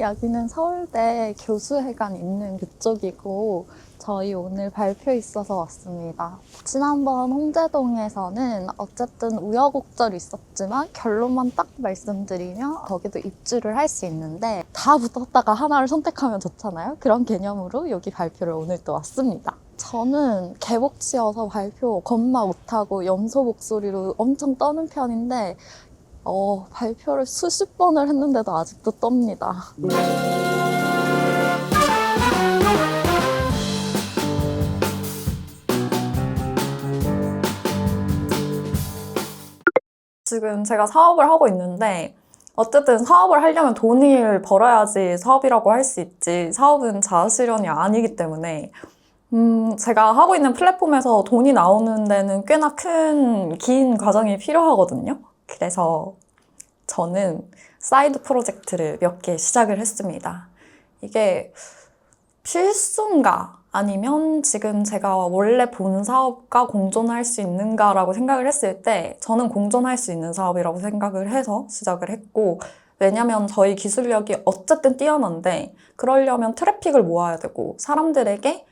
여기는 서울대 교수회관 있는 그쪽이고 저희 오늘 발표 있어서 왔습니다. 지난번 홍제동에서는 어쨌든 우여곡절이 있었지만 결론만 딱 말씀드리면 거기도 입주를 할 수 있는데 다 붙었다가 하나를 선택하면 좋잖아요. 그런 개념으로 여기 발표를 오늘 또 왔습니다. 저는 개복치여서 발표 겁나 못하고 염소 목소리로 엄청 떠는 편인데 어, 발표를 수십 번을 했는데도 아직도 떱니다. 지금 제가 사업을 하고 있는데 어쨌든 사업을 하려면 돈을 벌어야지 사업이라고 할 수 있지 사업은 자아실현이 아니기 때문에 음, 제가 하고 있는 플랫폼에서 돈이 나오는 데는 꽤나 큰 긴 과정이 필요하거든요. 그래서 저는 사이드 프로젝트를 몇 개 시작을 했습니다. 이게 필수인가? 아니면 지금 제가 원래 본 사업과 공존할 수 있는가라고 생각을 했을 때 저는 공존할 수 있는 사업이라고 생각을 해서 시작을 했고 왜냐면 저희 기술력이 어쨌든 뛰어난데 그러려면 트래픽을 모아야 되고 사람들에게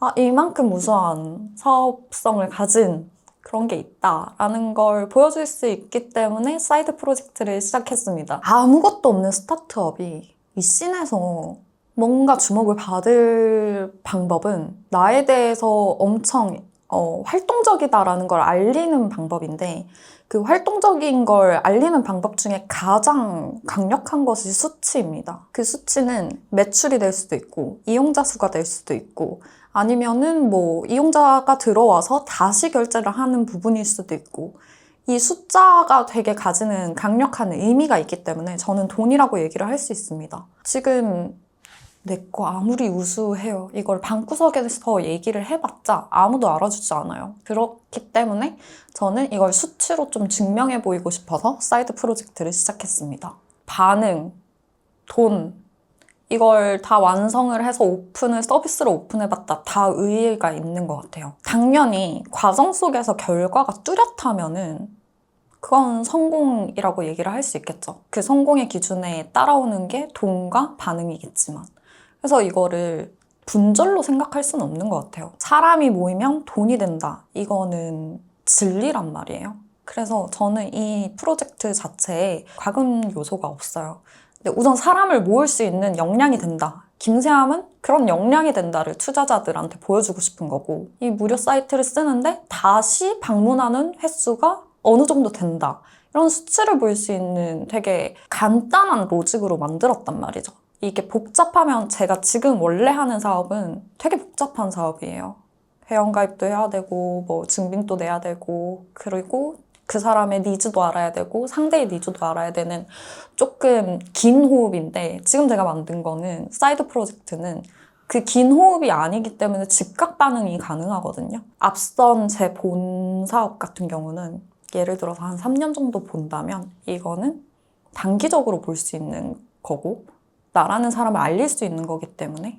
아, 이만큼 우수한 사업성을 가진 그런 게 있다라는 걸 보여줄 수 있기 때문에 사이드 프로젝트를 시작했습니다. 아무것도 없는 스타트업이 이 씬에서 뭔가 주목을 받을 방법은 나에 대해서 엄청 어, 활동적이다라는 걸 알리는 방법인데 그 활동적인 걸 알리는 방법 중에 가장 강력한 것이 수치입니다. 그 수치는 매출이 될 수도 있고 이용자 수가 될 수도 있고 아니면은 뭐 이용자가 들어와서 다시 결제를 하는 부분일 수도 있고 이 숫자가 되게 가지는 강력한 의미가 있기 때문에 저는 돈이라고 얘기를 할 수 있습니다. 지금 내 거 아무리 우수해요. 이걸 방구석에서 얘기를 해봤자 아무도 알아주지 않아요. 그렇기 때문에 저는 이걸 수치로 좀 증명해 보이고 싶어서 사이드 프로젝트를 시작했습니다. 반응, 돈, 이걸 다 완성을 해서 오픈을 서비스로 오픈해봤다. 다 의의가 있는 것 같아요. 당연히 과정 속에서 결과가 뚜렷하면은 그건 성공이라고 얘기를 할 수 있겠죠. 그 성공의 기준에 따라오는 게 돈과 반응이겠지만. 그래서 이거를 분절로 생각할 수는 없는 것 같아요. 사람이 모이면 돈이 된다. 이거는 진리란 말이에요. 그래서 저는 이 프로젝트 자체에 과금 요소가 없어요. 근데 우선 사람을 모을 수 있는 역량이 된다. 김세함은 그런 역량이 된다를 투자자들한테 보여주고 싶은 거고 이 무료 사이트를 쓰는데 다시 방문하는 횟수가 어느 정도 된다. 이런 수치를 볼 수 있는 되게 간단한 로직으로 만들었단 말이죠. 이게 복잡하면 제가 지금 원래 하는 사업은 되게 복잡한 사업이에요. 회원가입도 해야 되고 뭐 증빙도 내야 되고 그리고 그 사람의 니즈도 알아야 되고 상대의 니즈도 알아야 되는 조금 긴 호흡인데 지금 제가 만든 거는 사이드 프로젝트는 그 긴 호흡이 아니기 때문에 즉각 반응이 가능하거든요. 앞선 제 본 사업 같은 경우는 예를 들어서 한 3년 정도 본다면 이거는 단기적으로 볼 수 있는 거고 나라는 사람을 알릴 수 있는 거기 때문에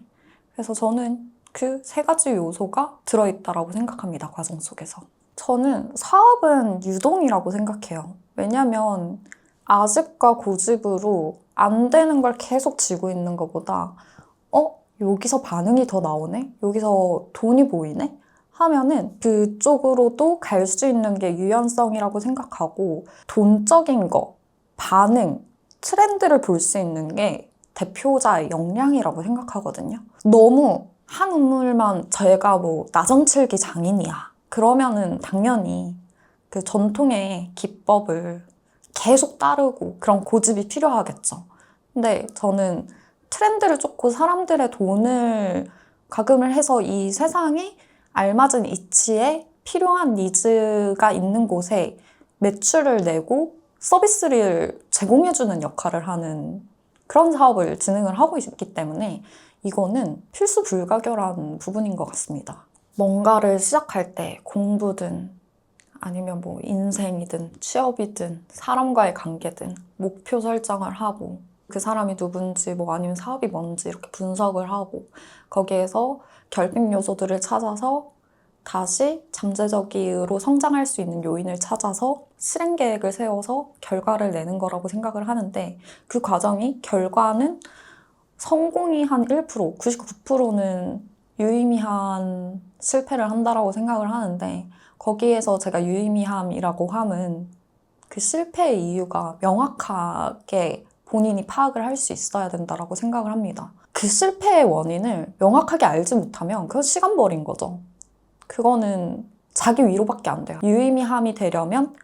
그래서 저는 그 세 가지 요소가 들어있다라고 생각합니다. 과정 속에서. 저는 사업은 유동이라고 생각해요. 왜냐면 아집과 고집으로 안 되는 걸 계속 쥐고 있는 것보다 어? 여기서 반응이 더 나오네? 여기서 돈이 보이네? 하면은 그쪽으로도 갈 수 있는 게 유연성이라고 생각하고 돈적인 거, 반응, 트렌드를 볼 수 있는 게 대표자의 역량이라고 생각하거든요. 너무 한 우물만 제가 뭐 나정칠기 장인이야. 그러면은 당연히 그 전통의 기법을 계속 따르고 그런 고집이 필요하겠죠. 근데 저는 트렌드를 쫓고 사람들의 돈을 가금을 해서 이 세상에 알맞은 이치에 필요한 니즈가 있는 곳에 매출을 내고 서비스를 제공해주는 역할을 하는 그런 사업을 진행을 하고 있기 때문에 이거는 필수 불가결한 부분인 것 같습니다. 뭔가를 시작할 때 공부든 아니면 뭐 인생이든 취업이든 사람과의 관계든 목표 설정을 하고 그 사람이 누군지 뭐 아니면 사업이 뭔지 이렇게 분석을 하고 거기에서 결핍 요소들을 찾아서 다시 잠재적으로 성장할 수 있는 요인을 찾아서 실행 계획을 세워서 결과를 내는 거라고 생각을 하는데 그 과정이 결과는 성공이 한 1%, 99%는 유의미한 실패를 한다라고 생각을 하는데 거기에서 제가 유의미함이라고 함은 그 실패의 이유가 명확하게 본인이 파악을 할 수 있어야 된다라고 생각을 합니다. 그 실패의 원인을 명확하게 알지 못하면 그건 시간벌인 거죠. 그거는 자기 위로밖에 안 돼요. 유의미함이 되려면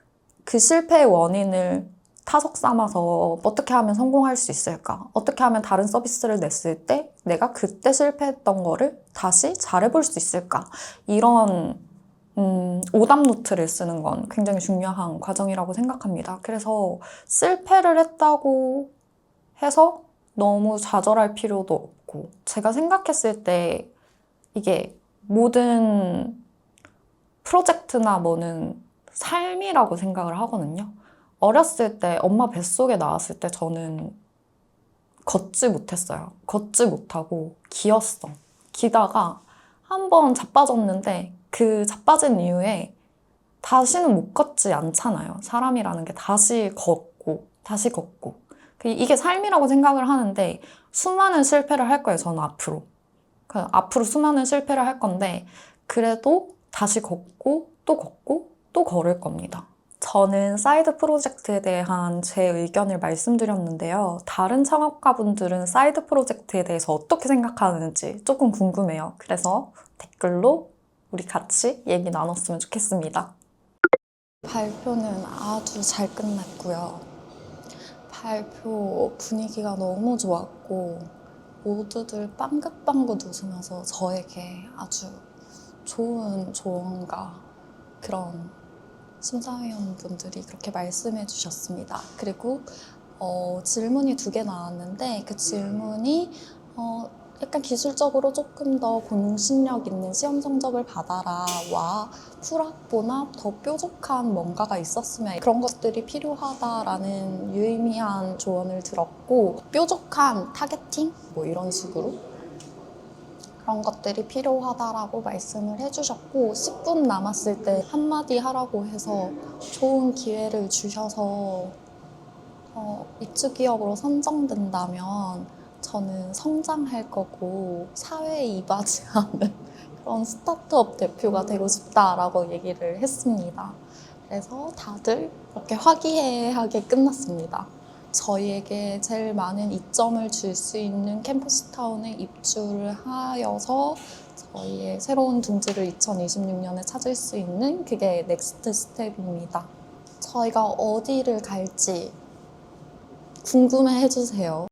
그 실패의 원인을 타석 삼아서 어떻게 하면 성공할 수 있을까? 어떻게 하면 다른 서비스를 냈을 때 내가 그때 실패했던 거를 다시 잘해볼 수 있을까? 이런 음, 오답 노트를 쓰는 건 굉장히 중요한 과정이라고 생각합니다. 그래서 실패를 했다고 해서 너무 좌절할 필요도 없고, 제가 생각했을 때 이게 모든 프로젝트나 뭐는 삶이라고 생각을 하거든요. 어렸을 때 엄마 뱃속에 나왔을 때 저는 걷지 못했어요. 걷지 못하고 기었어. 기다가 한 번 자빠졌는데 그 자빠진 이후에 다시는 못 걷지 않잖아요. 사람이라는 게 다시 걷고 다시 걷고 그 이게 삶이라고 생각을 하는데 수많은 실패를 할 거예요. 저는 앞으로. 그 앞으로 수많은 실패를 할 건데 그래도 다시 걷고 또 걷고 또 걸을 겁니다. 저는 사이드 프로젝트에 대한 제 의견을 말씀드렸는데요. 다른 창업가분들은 사이드 프로젝트에 대해서 어떻게 생각하는지 조금 궁금해요. 그래서 댓글로 우리 같이 얘기 나눴으면 좋겠습니다. 발표는 아주 잘 끝났고요. 발표 분위기가 너무 좋았고 모두들 빵긋빵긋 웃으면서 저에게 아주 좋은 조언과 그런 심사위원분들이 그렇게 말씀해 주셨습니다. 그리고 어, 질문이 두 개 나왔는데 그 질문이 어, 약간 기술적으로 조금 더 공신력 있는 시험 성적을 받아라와 풀학보나 더 뾰족한 뭔가가 있었으면 그런 것들이 필요하다라는 유의미한 조언을 들었고 뾰족한 타겟팅 뭐 이런 식으로 그런 것들이 필요하다라고 말씀을 해주셨고 10분 남았을 때 한마디 하라고 해서 좋은 기회를 주셔서 어, 입주 기업으로 선정된다면 저는 성장할 거고 사회에 이바지하는 그런 스타트업 대표가 되고 싶다라고 얘기를 했습니다. 그래서 다들 이렇게 화기애애하게 끝났습니다. 저희에게 제일 많은 이점을 줄 수 있는 캠퍼스타운에 입주를 하여서 저희의 새로운 둥지를 2026년에 찾을 수 있는 그게 넥스트 스텝입니다. 저희가 어디를 갈지 궁금해 해주세요.